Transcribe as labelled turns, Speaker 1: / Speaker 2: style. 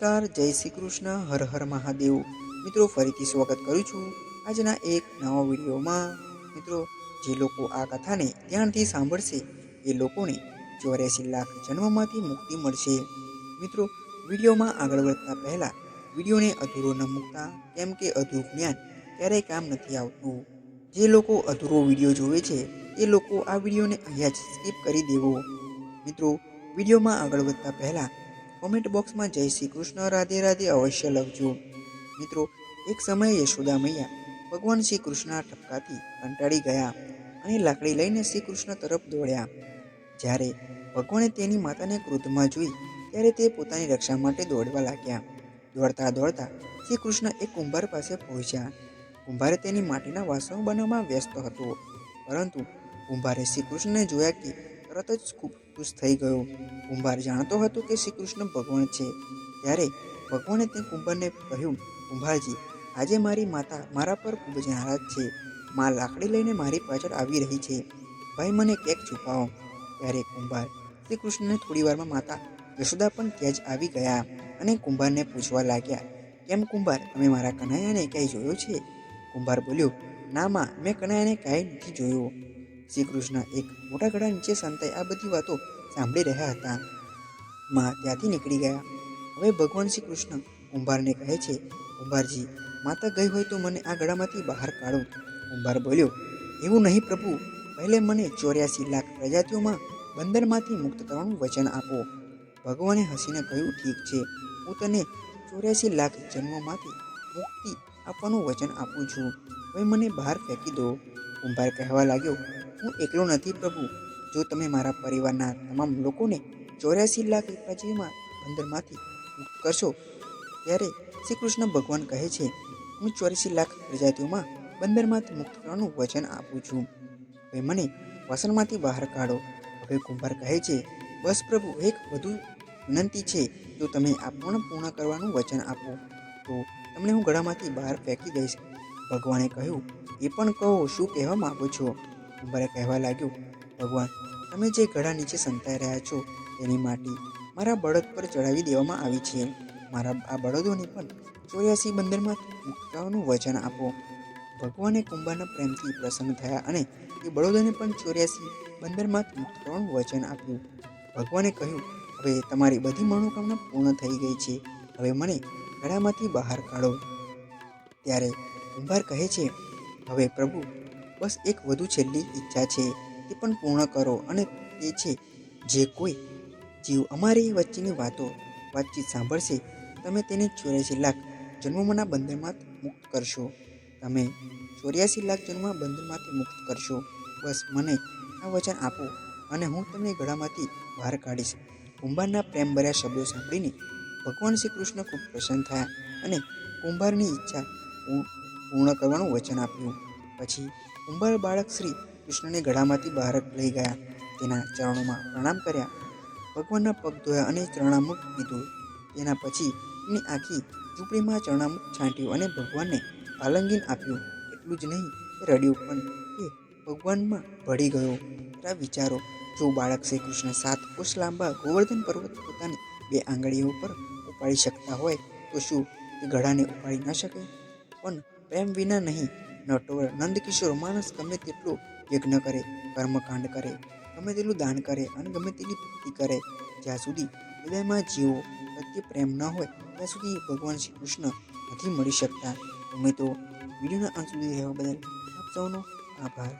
Speaker 1: નમસ્કાર, જય શ્રી કૃષ્ણ, હર હર મહાદેવ. મિત્રો, ફરીથી સ્વાગત કરું છું આજના એક નવા વિડીયોમાં. મિત્રો, જે લોકો આ કથાને ધ્યાનથી સાંભળશે, એ લોકોને ચોર્યાસી લાખ જન્મમાંથી મુક્તિ મળશે. મિત્રો, વિડીયોમાં આગળ વધતા પહેલાં વિડીયોને અધૂરો ન મૂકતા, કેમ કે અધૂરું જ્ઞાન ક્યારેય કામ નથી આવતું. જે લોકો અધૂરો વીડિયો જોવે છે, એ લોકો આ વિડીયોને અહીંયા જ સ્કીપ કરી દેવો. મિત્રો, વિડીયોમાં આગળ વધતા પહેલાં કોમેન્ટ બોક્સમાં જય શ્રી કૃષ્ણ, રાધે રાધે, અવશ્ય લખજો. મિત્રો, એક સમયે યશોદા મૈયા ભગવાન શ્રી કૃષ્ણના ઠપકાથી કંટાળી ગયા અને લાકડી લઈને શ્રી કૃષ્ણ તરફ દોડ્યા. જ્યારે ભગવાને તેની માતાને ક્રોધમાં જોઈ, ત્યારે તે પોતાની રક્ષા માટે દોડવા લાગ્યા. દોડતા દોડતા શ્રી કૃષ્ણ એક કુંભાર પાસે પહોંચ્યા. કુંભારે તેની માટીના વાસણો બનાવવામાં વ્યસ્ત હતો. પરંતુ કુંભારે શ્રી કૃષ્ણને જોયા કે તરત જ ખૂબ ખુશ થઈ ગયો. કુંભાર જાણતો હતો કે શ્રી કૃષ્ણ ભગવાન છે. ત્યારે ભગવાને તે કુંભારને કહ્યું, કુંભારજી, આજે મારી માતા મારા પર ખૂબ જ નારાજ છે. માં લાકડી લઈને મારી પાછળ આવી રહી છે. ભાઈ, મને કેક છુપાવો. ત્યારે કુંભાર શ્રી કૃષ્ણને થોડી વારમાં માતા યશોદા પણ ત્યાં જ આવી ગયા અને કુંભારને પૂછવા લાગ્યા, કેમ કુંભાર, તમે મારા કનૈયાને ક્યાંય જોયો છે? કુંભાર બોલ્યો, ના માં, મેં કનૈયાને કાંઈ નથી જોયો. શ્રી કૃષ્ણ એક મોટા ઘડા નીચે સંતાઈ આ બધી વાતો સાંભળી રહ્યા હતા. માં ત્યાંથી નીકળી ગયા. હવે ભગવાન શ્રી કૃષ્ણ કુંભારને કહે છે, કુંભારજી, માતા ગઈ હોય તો મને આ ગળામાંથી બહાર કાઢો. કુંભાર બોલ્યો, એવું નહીં પ્રભુ. પહેલે મને ચોર્યાસી લાખ પ્રજાતિઓમાં બંદરમાંથી મુક્ત કરવાનું વચન આપો. ભગવાને હસીને કહ્યું, ઠીક છે. હું તને ચોર્યાસી લાખ જન્મોમાંથી મુક્તિ આપવાનું વચન આપું છું. હવે મને બહાર ફેંકી દો. કુંભાર કહેવા લાગ્યો, હું એકલો નથી પ્રભુ. જો તમે મારા પરિવારના તમામ લોકોને ચોર્યાસી લાખ પ્રજાતિમાં બંદરમાંથી મુક્ત કરશો, ત્યારે શ્રી કૃષ્ણ ભગવાન કહે છે, હું ચોર્યાસી લાખ પ્રજાતિઓમાં બંદરમાંથી મુક્ત કરવાનું વચન આપું છું. હવે મને વાસણમાંથી બહાર કાઢો. હવે કુંભાર કહે છે, બસ પ્રભુ, એક વધુ વિનંતી છે, જો તમે આ પૂર્ણ પૂર્ણ કરવાનું વચન આપો, તો તમને હું ગળામાંથી બહાર ફેંકી દઈશ. ભગવાને કહ્યું, એ પણ કહો, શું કહેવા માગો છો? કુંભારે કહેવા લાગ્યો ભગવાન, તમે જે ગળા નીચે સંતાઈ રહ્યા છો તેની માટી મારા બળદ પર ચડાવી દેવામાં આવી છે. મારા આ બળદોને પણ ચોર્યાસી બંદરમાં મુક્તાઓનું વચન આપો. ભગવાને કુંભારના પ્રેમથી પ્રસન્ન થયા અને એ બળદોને પણ ચોર્યાસી બંદરમાં મુક્તાઓનું વચન આપ્યું. ભગવાને કહ્યું, હવે તમારી બધી મનોકામના પૂર્ણ થઈ ગઈ છે. હવે મને ગળામાંથી બહાર કાઢો. ત્યારે કુંભાર કહે છે, હવે પ્રભુ, બસ એક વધુ છેલ્લી ઈચ્છા છે. તે પણ પૂર્ણ કરો અને તે છે, જે કોઈ જીવ અમારી વચ્ચેની વાતો, વાતચીત સાંભળશે, તમે તેને ચોર્યાસી લાખ જન્મોના બંધનમાં મુક્ત કરશો. તમે ચોર્યાસી લાખ જન્મ બંધનમાંથી મુક્ત કરશો. બસ મને આ વચન આપો અને હું તમને ગળામાંથી બહાર કાઢીશ. કુંભારના પ્રેમભર્યા શબ્દો સાંભળીને ભગવાન શ્રી કૃષ્ણ ખૂબ પ્રસન્ન થયા અને કુંભારની ઈચ્છા પૂર્ણ કરવાનું વચન આપ્યું. પછી કુંભાર બાળક શ્રી કૃષ્ણને ગળામાંથી બહાર લઈ ગયા. તેના ચરણોમાં પ્રણામ કર્યા. ભગવાનના પગ ધોયા અને ચરણામુખ કીધું તેના પછી એની આખી ઝૂંપડીમાં ચરણામુખ છાંટ્યું અને ભગવાનને આલંગીન આપ્યું. એટલું જ નહીં, એ રડ્યું પણ એ ભગવાનમાં ભળી ગયો. જરા વિચારો, જો બાળક શ્રી કૃષ્ણ સાત કોષ લાંબા ગોવર્ધન પર્વત પોતાની બે આંગળીઓ પર ઉપાડી શકતા હોય, તો શું એ ગળાને ઉપાડી ન શકે? પણ પ્રેમ વિના નહીં નટોર નંદકિશોર માણસ ગમે તેટલો યજ્ઞ કરે, કર્મકાંડ કરે, ગમે તેટલું દાન કરે અને ગમે તેટલી ભક્તિ કરે, જ્યાં સુધી હૃદયમાં જીવો પ્રત્યે પ્રેમ ન હોય, ત્યાં સુધી ભગવાન શ્રી કૃષ્ણ નથી મળી શકતા. તમે તો વિડીયોના અંત સુધી રહેવા બદલ આપ સૌનો આભાર.